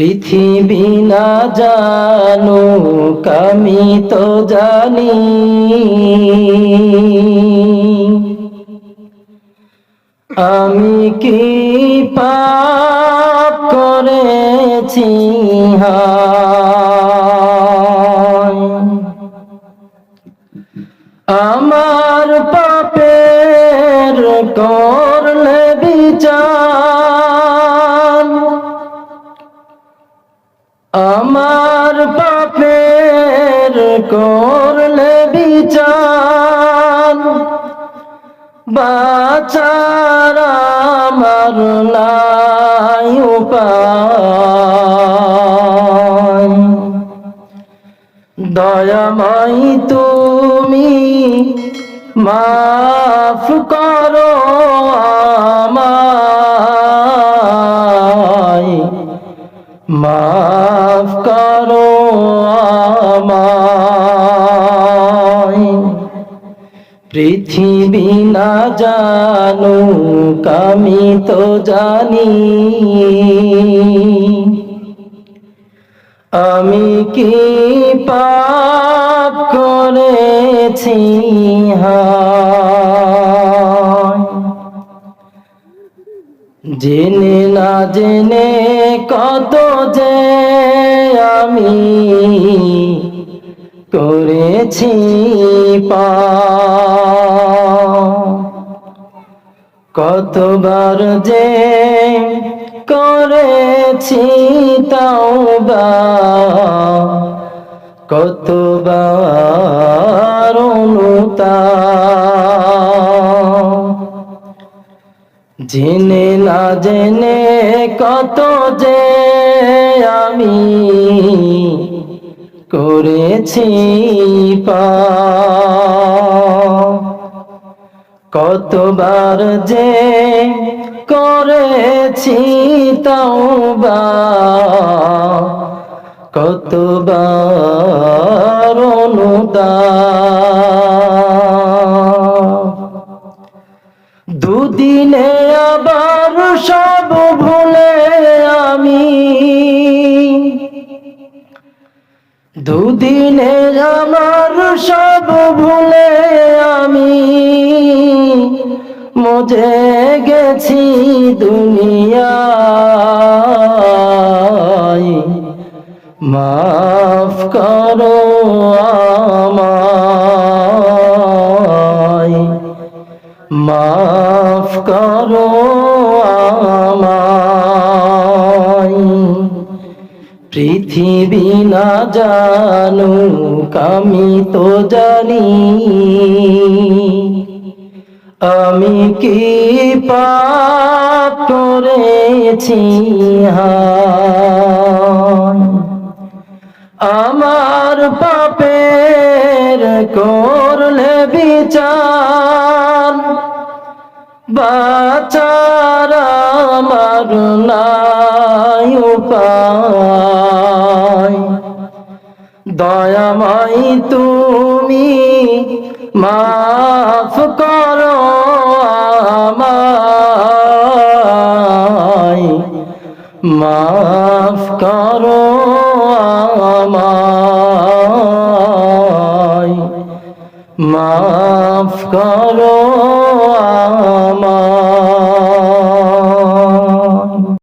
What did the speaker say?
পৃথিবী না জানু আমি তো জানি। আমি কি পাপ করেছি? আমার পাপের করলে দয়াময়। তুমি মাফ করো আমায়। মাফ করো পৃথিবী না জানো আমি তো জানি। আমি কি পাপ করেছি? জেনে না জেনে কত যে আমি করেছি পাপ। কতবার যে করেছি তাওবা কতবার অনুতাপ জেনে না জেনে কত যে আমি করেছি পাপ কতবার যে করেছি তাওবা কতবার দুদিনে আবার সব ভুলে আমি। দুদিনে আমার সব ভুলে মজে গেছি দুনিয়ায়। মাফ করো আমায়। মাফ করো পৃথিবী না জানু আমি তো জানি। আমি কি পাপ করেছি? আমার পাপের করলে বিচার বাচার আমার নাই উপায় দয়াময় তুমি মাফ করো আমায়। মাফ করো আমায়। মাফ করো